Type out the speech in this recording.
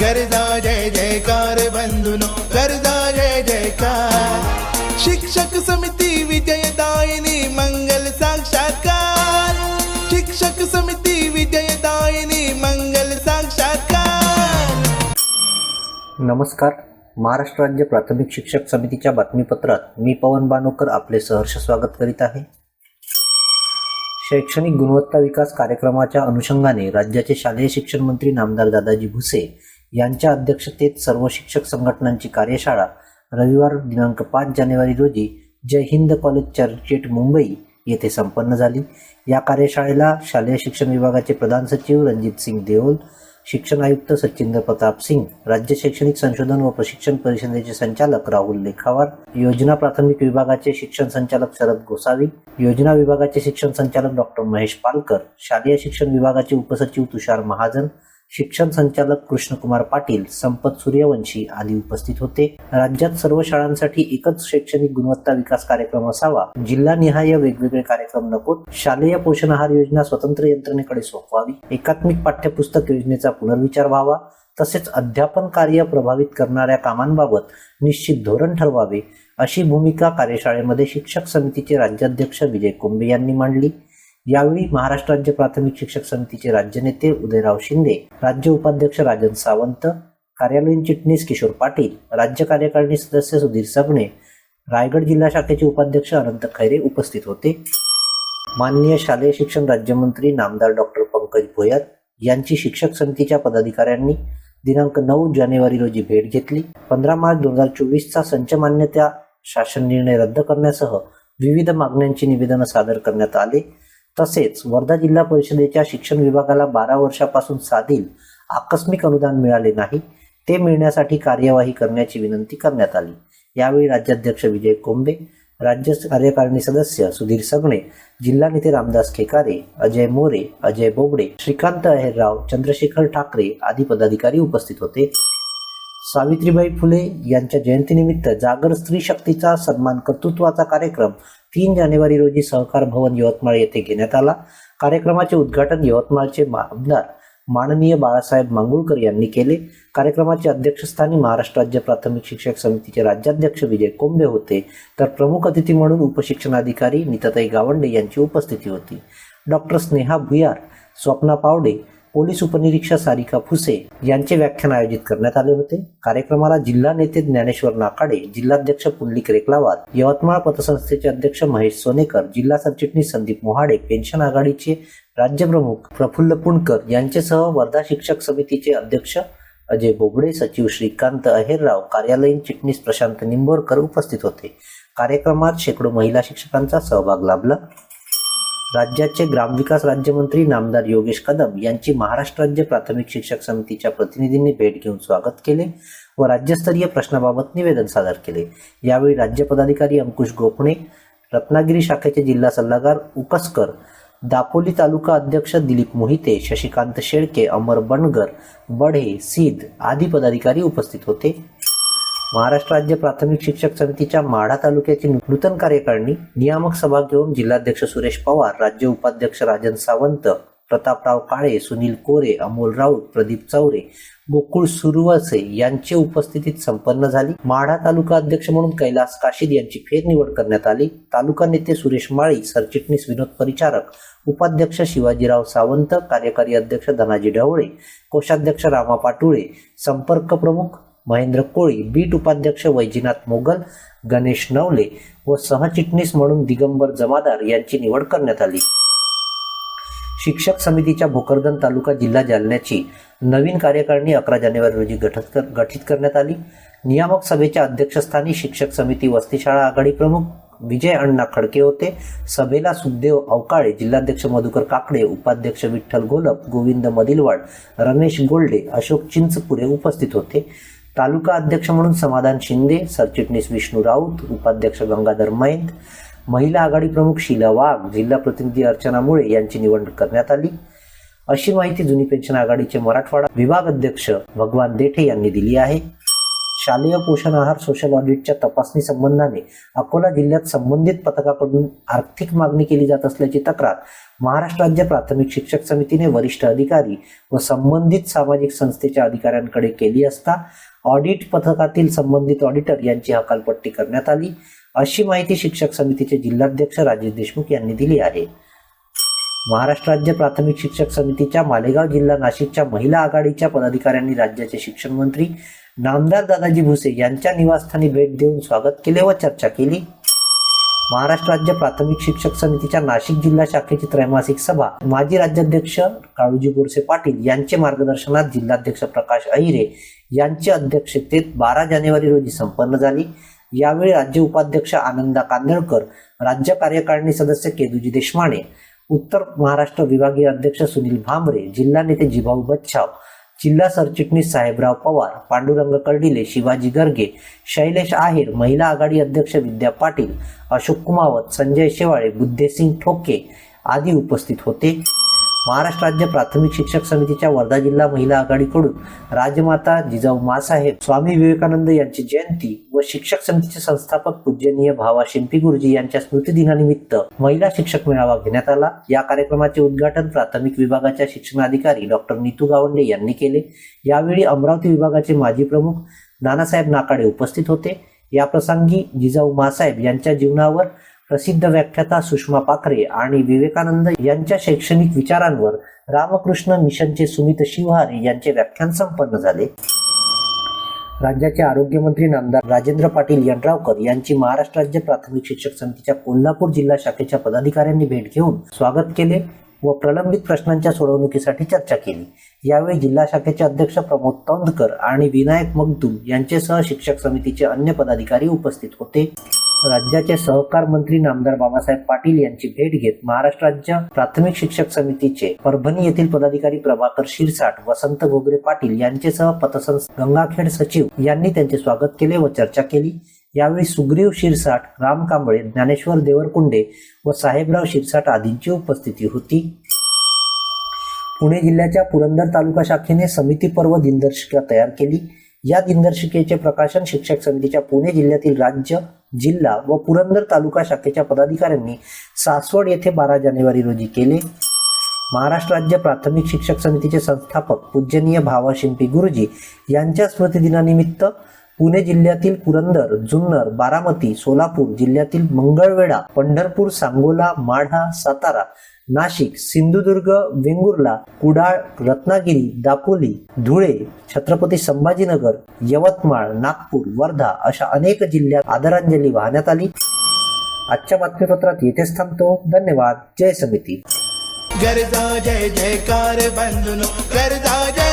गरजा जय जयकार बंधुनो गरजा जय जयकार. शिक्षक समिती विजयदायिनी मंगल साक्षात्कार. शिक्षक समिती विजयदायिनी मंगल साक्षात्कार. नमस्कार. महाराष्ट्र राज्य प्राथमिक शिक्षक समितीच्या बातमीपत्रात मी पवन बानोकर आपले सहर्ष स्वागत करीत आहे. शैक्षणिक गुणवत्ता विकास कार्यक्रमाच्या अनुषंगाने राज्याचे शालेय शिक्षण मंत्री नामदार दादाजी भुसे यांच्या अध्यक्षतेत सर्व शिक्षक संघटनांची कार्यशाळा रविवार दिनांक पाच जानेवारी रोजी जय हिंद कॉलेज चर्चगेट मुंबई येथे संपन्न झाली. या कार्यशाळेला शालेय शिक्षण विभागाचे प्रधान सचिव रणजित सिंग देओल शिक्षण आयुक्त सचिंद्र प्रताप सिंग राज्य शैक्षणिक संशोधन व प्रशिक्षण परिषदेचे संचालक राहुल लेखावार योजना प्राथमिक विभागाचे शिक्षण संचालक शरद गोसावी योजना विभागाचे शिक्षण संचालक डॉक्टर महेश पालकर शालेय शिक्षण विभागाचे उपसचिव तुषार महाजन शिक्षण संचालक कृष्णकुमार पाटील संपत सूर्यवंशी आदी उपस्थित होते. राज्यात सर्व शाळांसाठी एकच शैक्षणिक गुणवत्ता विकास कार्यक्रम असावा. जिल्हानिहाय वेगवेगळे कार्यक्रम नकोत. शालेय पोषण आहार योजना स्वतंत्र यंत्रणेकडे सोपवावी. एकात्मिक पाठ्यपुस्तक योजनेचा पुनर्विचार व्हावा. तसेच अध्यापन कार्य प्रभावित करणाऱ्या कामांबाबत निश्चित धोरण ठरवावे अशी भूमिका कार्यशाळेमध्ये शिक्षक समितीचे राज्याध्यक्ष विजय कुंभे यांनी मांडली. यावेळी महाराष्ट्र राज्य प्राथमिक शिक्षक समितीचे राज्य नेते उदयराव शिंदे राज्य उपाध्यक्ष राजन सावंत कार्यालयीन चिटणीस किशोर पाटील राज्य कार्यकारिणी सदस्य सुधीर सगणे रायगड जिल्हा शाखेचे उपाध्यक्ष अनंत खैरे उपस्थित होते. माननीय शालेय शिक्षण राज्यमंत्री नामदार डॉक्टर पंकज भोयात यांची शिक्षक समितीच्या पदाधिकाऱ्यांनी दिनांक नऊ जानेवारी रोजी भेट घेतली. पंधरा मार्च दोन हजार चोवीसचा संच मान्यता शासन निर्णय रद्द करण्यासह विविध मागण्यांची निवेदनं सादर करण्यात आले. तसेच वर्धा जिल्हा परिषदेच्या शिक्षण विभागाला बारा वर्षापासून साधील आकस्मिक अनुदान मिळाले नाही ते मिळण्यासाठी कार्यवाही करण्याची विनंती करण्यात आली. यावेळी राज्याध्यक्ष विजय कोंबे राज्य कार्यकारिणी सदस्य सुधीर सगणे जिल्हा नेते रामदास खेकारे अजय मोरे अजय बोबडे श्रीकांत अहेरराव चंद्रशेखर ठाकरे आदी पदाधिकारी उपस्थित होते. सावित्रीबाई फुले यांच्या जयंतीनिमित्त जागर स्त्री शक्तीचा सन्मान कर्तृत्वाचा कार्यक्रम तीन जानेवारी रोजी सहकार भवन यवतमाळ येथे घेण्यात आला. कार्यक्रमाचे उद्घाटन यवतमाळचे आमदार माननीय बाळासाहेब मांगुळकर यांनी केले. कार्यक्रमाचे अध्यक्षस्थानी महाराष्ट्र राज्य प्राथमिक शिक्षक समितीचे राज्याध्यक्ष विजय कोंबे होते. तर प्रमुख अतिथी म्हणून उपशिक्षणाधिकारी निताताई गावंडे यांची उपस्थिती होती. डॉक्टर स्नेहा भुयार स्वप्ना पावडे पोलीस उपनिरीक्षक सारिका फुसे यांचे व्याख्यान आयोजित करण्यात आले होते. कार्यक्रमाला जिल्हा नेते ज्ञानेश्वर नाकाडे जिल्हाध्यक्ष पुंडलिक रेकलावार यवतमाळ पतसंस्थेचे अध्यक्ष महेश सोनेकर जिल्हा सरचिटणीस संदीप मोहाडे पेन्शन आघाडीचे राज्यप्रमुख प्रफुल्ल पुणकर यांचेसह वर्धा शिक्षक समितीचे अध्यक्ष अजय बोबडे सचिव श्रीकांत अहेरराव कार्यालयीन चिटणीस प्रशांत निंबोरकर उपस्थित होते. कार्यक्रमात शेकडो महिला शिक्षकांचा सहभाग लाभला. राज्याचे ग्रामविकास राज्यमंत्री नामदार योगेश कदम यांची महाराष्ट्र राज्य प्राथमिक शिक्षक समितीच्या प्रतिनिधींनी भेट घेऊन स्वागत केले व राज्यस्तरीय प्रश्नाबाबत निवेदन सादर केले. यावेळी राज्य पदाधिकारी अंकुश गोपणे रत्नागिरी शाखेचे जिल्हा सल्लागार उकसकर दापोली तालुका अध्यक्ष दिलीप मोहिते शशिकांत शेळके अमर बनगर बढे सीद आदी पदाधिकारी उपस्थित होते. महाराष्ट्र राज्य प्राथमिक शिक्षक समितीच्या माढा तालुक्याची नूतन कार्यकारिणी नियामक सभा घेऊन जिल्हाध्यक्ष सुरेश पवार राज्य उपाध्यक्ष राजन सावंत प्रतापराव काळे सुनील कोरे अमोल राऊत प्रदीप चौरे गोकुळ सुरवसे यांचे उपस्थितीत संपन्न झाली. माढा तालुका अध्यक्ष म्हणून कैलास काशीद यांची फेरनिवड करण्यात आली. तालुका नेते सुरेश माळी सरचिटणीस विनोद परिचारक उपाध्यक्ष शिवाजीराव सावंत कार्यकारी अध्यक्ष धनाजी ढवळे कोषाध्यक्ष रामा पाटुळे संपर्क प्रमुख महेंद्र कोळी बीट उपाध्यक्ष वैजीनाथ मोगल गणेश नवले व सहचिटणीस म्हणून दिगंबर जमादार यांची निवड करण्यात आली. शिक्षक समितीच्या भोकरदन तालुका जिल्हा जालन्याची नवीन कार्यकारिणी अकरा जानेवारी रोजी गठत कर गठीत करण्यात आली. नियामक सभेच्या अध्यक्षस्थानी शिक्षक समिती वस्तीशाळा आघाडी प्रमुख विजय अण्णा खडके होते. सभेला सुखदेव अवकाळे जिल्हाध्यक्ष मधुकर काकडे उपाध्यक्ष विठ्ठल घोलप गोविंद मदिलवाड रमेश गोल्डे अशोक चिंचपुरे उपस्थित होते. तालुका अध्यक्ष म्हणून समाधान शिंदे सरचिटणीस विष्णू राऊत उपाध्यक्ष गंगाधर मैंत महिला आघाडी प्रमुख शीला वाघ जिल्हा प्रतिनिधी अर्चना मुळे यांची निवड करण्यात आली. अशी माहिती जुनी पेन्शन आघाडीचे मराठवाडा विभाग अध्यक्ष भगवान देठे यांनी दिली आहे. शालेय पोषण आहार सोशल ऑडिटच्या तपासणी संबंधाने अकोला जिल्ह्यात संबंधित पथकाकडून आर्थिक मागणी केली जात असल्याची तक्रार महाराष्ट्र राज्य प्राथमिक शिक्षक समितीने वरिष्ठ अधिकारी व संबंधित सामाजिक संस्थेच्या अधिकाऱ्यांकडे केली असता ऑडिट पथकातील संबंधित ऑडिटर यांची हकालपट्टी करण्यात आली. अशी माहिती शिक्षक समितीचे जिल्हाध्यक्ष राजेश देशमुख यांनी दिली आहे. महाराष्ट्र राज्य प्राथमिक शिक्षक समितीच्या मालेगाव जिल्हा नाशिकच्या महिला आघाडीच्या पदाधिकाऱ्यांनी राज्याचे शिक्षण मंत्री नामदार दादाजी भुसे यांच्या निवासस्थानी भेट देऊन स्वागत केले व चर्चा केली. महाराष्ट्र राज्य प्राथमिक शिक्षक समितीच्या नाशिक जिल्हा शाखेची त्रैमासिक सभा माजी राज्याध्यक्ष काळूजी गोरसे पाटील यांचे मार्गदर्शनात जिल्हाध्यक्ष प्रकाश अहिरे यांच्या अध्यक्षतेत बारा जानेवारी रोजी संपन्न झाली. यावेळी राज्य उपाध्यक्ष आनंदा कांदळकर राज्य कार्यकारिणी सदस्य केदुजी देशमाने उत्तर महाराष्ट्र विभागीय अध्यक्ष सुनील भांबरे जिल्हा नेते जिभाऊ बच्छाव जिल्हा सरचिटणीस साहेबराव पवार पांडुरंग कर्डिले शिवाजी गर्गे शैलेश आहेर महिला आघाडी अध्यक्ष विद्या पाटील अशोक कुमावत संजय शेवाळे बुद्धेसिंग ठोके आदी उपस्थित होते. महाराष्ट्र राज्य प्राथमिक शिक्षक समितीच्या वर्धा जिल्हा महिला आघाडीकडून राजमाता जिजाऊ मासाहेब स्वामी विवेकानंद यांची जयंती व शिक्षक समितीचे संस्थापक पूजनीय भावा शिंपी गुरुजी यांच्या स्मृतिदिनानिमित्त महिला शिक्षक मेळावा घेण्यात आला. या कार्यक्रमाचे उद्घाटन प्राथमिक विभागाच्या शिक्षणाधिकारी डॉक्टर नीतू गावंडे यांनी केले. यावेळी अमरावती विभागाचे माजी प्रमुख नानासाहेब नाकाडे उपस्थित होते. या प्रसंगी जिजाऊ मासाहेब यांच्या जीवनावर प्रसिद्ध व्याख्याता सुषमा पाखरे आणि विवेकानंद यांच्या शैक्षणिक विचारांवर रामकृष्ण मिशनचे सुमित शिवहारे यांचे व्याख्यान संपन्न झाले. राज्याचे आरोग्यमंत्री नामदार राजेंद्र पाटील यड्रावकर यांची महाराष्ट्र राज्य प्राथमिक शिक्षक समितीच्या कोल्हापूर जिल्हा शाखेच्या पदाधिकाऱ्यांनी भेट घेऊन स्वागत केले व प्रलंबित प्रश्नांच्या सोडवणुकीसाठी चर्चा केली. यावेळी जिल्हा शाखेचे अध्यक्ष प्रमोद तौंदकर आणि विनायक मगदूम यांचेसह शिक्षक समितीचे अन्य पदाधिकारी उपस्थित होते. राज्याचे सहकार मंत्री नामदार बाबासाहेब पाटील यांची भेट घेत महाराष्ट्र राज्य प्राथमिक शिक्षक समितीचे परभणी येथील पदाधिकारी प्रभाकर शिरसाट वसंत घोगरे पाटील यांचेसह पतसंस्था गंगाखेड सचिव यांनी त्यांचे स्वागत केले व चर्चा केली. यावेळी सुग्रीव शिरसाट राम कांबळे ज्ञानेश्वर देवरकुंडे व साहेबराव शिरसाट आदींची उपस्थिती होती. पुणे जिल्ह्याच्या पुरंदर तालुका शाखेने समिती पर्व दिनदर्शिका तयार केली. या दिनदर्शिकेचे प्रकाशन शिक्षक समितीच्या पुणे जिल्ह्यातील राज्य जिल्हा व पुरंदर तालुका शाखेच्या पदाधिकाऱ्यांनी सासवड येथे बारा जानेवारी रोजी केले. महाराष्ट्र राज्य प्राथमिक शिक्षक समितीचे संस्थापक पूजनीय भावा शिंपी गुरुजी यांच्या स्मृतिदिनानिमित्त पुणे जिल्ह्यातील पुरंदर जुन्नर बारामती सोलापूर जिल्ह्यातील मंगळवेढा पंढरपूर सांगोला माढा सातारा नाशिक सिंधुदुर्ग वेंगुर्ला कुडाळ रत्नागिरी दापोली धुळे छत्रपती संभाजीनगर यवतमाळ नागपूर वर्धा अशा अनेक जिल्ह्यात आदरांजली वाहण्यात आली. आजच्या बातमीपत्रात येथेच थांबतो. धन्यवाद. जय समिती. गरजा जय जयकार बंधुनो गरजा जय